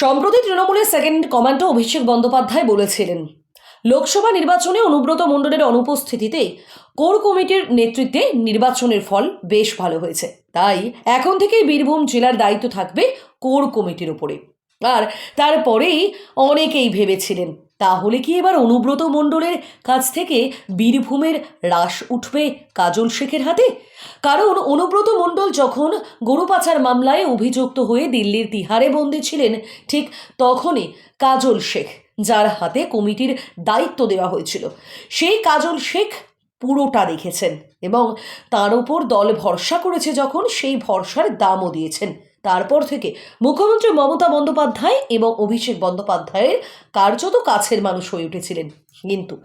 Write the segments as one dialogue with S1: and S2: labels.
S1: সম্প্রতি তৃণমূলের second commando Abhishek Bandyopadhyay বলেছিলেন, লোকসভা নির্বাচনে অনুব্রত মণ্ডলের অনুপস্থিতিতে কোর কমিটির নেতৃত্বে নির্বাচনের ফল বেশ ভালো হয়েছে। তাই এখন থেকেই বীরভূম জেলার দায়িত্ব থাকবে কোর কমিটির ওপরে আর তারপরেই অনেকেই ভেবেছিলেন তাহলে কি এবার অনুব্রত মণ্ডলের কাছ থেকে বীরভূমের রাস উঠবে কাজল শেখের হাতে? কারণ অনুব্রত মণ্ডল যখন গরু পাচার মামলায় অভিযুক্ত হয়ে দিল্লির তিহারে বন্দী ছিলেন, ঠিক তখনই কাজল শেখ, যার হাতে কমিটির দায়িত্ব দেওয়া হয়েছিল। সেই কাজল শেখ পুরোটা দেখেছেন এবং তার উপর দল ভরসা করেছে যখন সেই ভরসার দামও দিয়েছেন। তারপর থেকে মুখ্যমন্ত্রী মমতা বন্দ্যোপাধ্যায় এবং অভিষেক বন্দ্যোপাধ্যায়ের কার্যত কাছের মানুষ হয়ে উঠেছিলেন। কিন্তু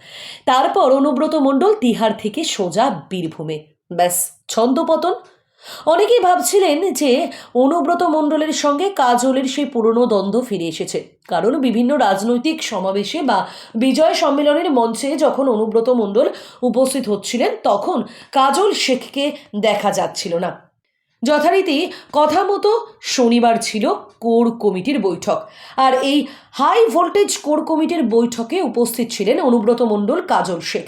S1: তারপর অনুব্রত মণ্ডল তিহার থেকে সোজা বীরভূমে। ব্যাস, ছন্দপতন। অনেকেই ভাবছিলেন যে অনুব্রত মণ্ডলের সঙ্গে কাজলের সেই পুরনো দ্বন্দ্ব ফিরে এসেছে। কারণ বিভিন্ন রাজনৈতিক সমাবেশে বা বিজয় সম্মেলনের মঞ্চে যখন অনুব্রত মণ্ডল উপস্থিত হচ্ছিলেন, তখন কাজল শেখকে দেখা যাচ্ছিল না। যথারীতি কথা মতো শনিবার ছিল কোর কমিটির বৈঠক। আর এই হাই ভোল্টেজ কোর কমিটির বৈঠকে উপস্থিত ছিলেন অনুব্রত মণ্ডল, কাজল শেখ।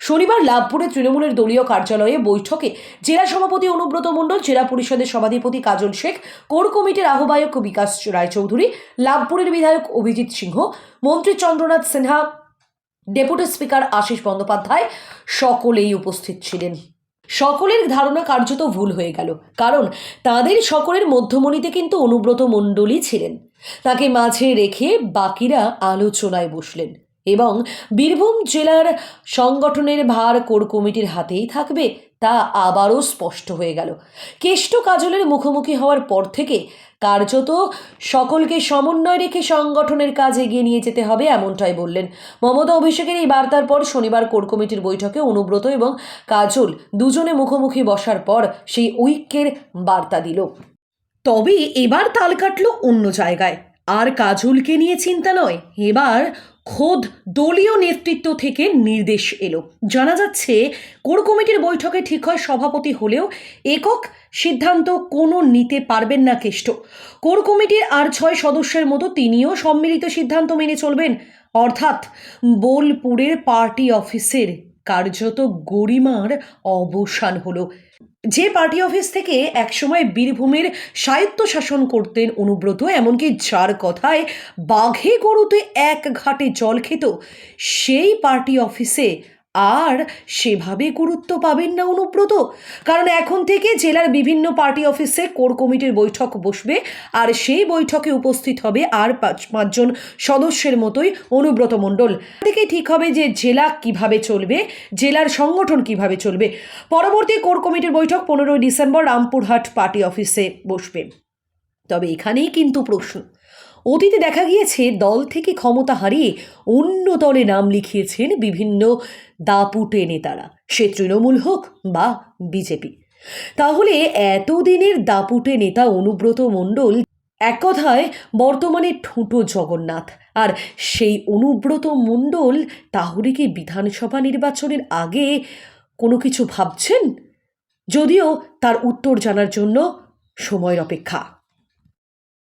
S1: শনিবার লাভপুরে তৃণমূলের দলীয় কার্যালয়ে বৈঠকে জেলা সভাপতি অনুব্রত মণ্ডল, জেলা পরিষদের সভাধিপতি কাজল শেখ, কোর কমিটির আহ্বায়ক বিকাশ রায়চৌধুরী, লাভপুরের বিধায়ক অভিজিৎ সিংহ, মন্ত্রী চন্দ্রনাথ সিনহা, ডেপুটি স্পিকার আশিস বন্দ্যোপাধ্যায় সকলেই উপস্থিত ছিলেন। সকলের ধারণা কার্যত ভুল হয়ে গেল, কারণ তাদের সকলের মধ্যমণিতে কিন্তু অনুব্রত মণ্ডলই ছিলেন। তাকে মাঝে রেখে বাকিরা আলোচনায় বসলেন। এবং বীরভূম জেলার সংগঠনের ভার কোর কমিটির হাতেই থাকবে তা আবারও স্পষ্ট হয়ে গেল। কেষ্ট কাজলের মুখোমুখি হওয়ার পর থেকে কার্যত সকলকে সমন্বয় রেখে সংগঠনের কাজ এগিয়ে নিয়ে যেতে হবে এমনটাই বললেন। মমতা অভিষেকের এই বার্তার পর শনিবার কোর কমিটির বৈঠকে অনুব্রত এবং কাজল দুজনে মুখোমুখি বসার পর সেই ঐক্যের বার্তা দিল। তবে এবার তাল কাটলো অন্য জায়গায়। আর কাজলকে নিয়ে চিন্তা নয় এবার খোদ দলীয় নেতৃত্ব থেকে নির্দেশ এলো। জানা যাচ্ছে, কোর কমিটির বৈঠকে ঠিক হয় সভাপতি হলেও একক সিদ্ধান্ত কোনো নিতে পারবেন না কেষ্ট। কোর কমিটির আর ছয় সদস্যের মতো তিনিও সম্মিলিত সিদ্ধান্ত মেনে চলবেন। অর্থাৎ বোলপুরের পার্টি অফিসের কার্যত গরিমার অবসান হলো। যে পার্টি অফিস থেকে একসময় বীরভূমের সাহিত্য শাসন করতেন অনুব্রত, এমনকি যার কথায়, বাঘে গরুতে এক ঘাটে জল খেত সেই পার্টি অফিসে আর সেভাবে গুরুত্ব পাবেন না অনুব্রত। কারণ এখন থেকে জেলার বিভিন্ন পার্টি অফিসে কোর কমিটির বৈঠক বসবে আর সেই বৈঠকে উপস্থিত হবে আর পাঁচ, পাঁচজন সদস্যের মতোই অনুব্রত মণ্ডল। থেকে ঠিক হবে যে জেলা কীভাবে চলবে, জেলার সংগঠন কীভাবে চলবে। পরবর্তী কোর কমিটির বৈঠক পনেরোই ডিসেম্বর রামপুরহাট পার্টি অফিসে বসবে। তবে এখানেই কিন্তু প্রশ্ন। অতীতে দেখা গিয়েছে, দল থেকে ক্ষমতা হারিয়ে অন্য দলে নাম লিখিয়েছেন বিভিন্ন দাপুটে নেতারা, সে তৃণমূল হোক বা বিজেপি। তাহলে এতদিনের দাপুটে নেতা অনুব্রত মণ্ডল এক কথায় বর্তমানে ঠুঁটো জগন্নাথ। আর সেই অনুব্রত মণ্ডল তাহলে কি বিধানসভা নির্বাচনের আগে কোনো কিছু ভাবছেন? যদিও তার উত্তর জানার জন্য সময়ের অপেক্ষা।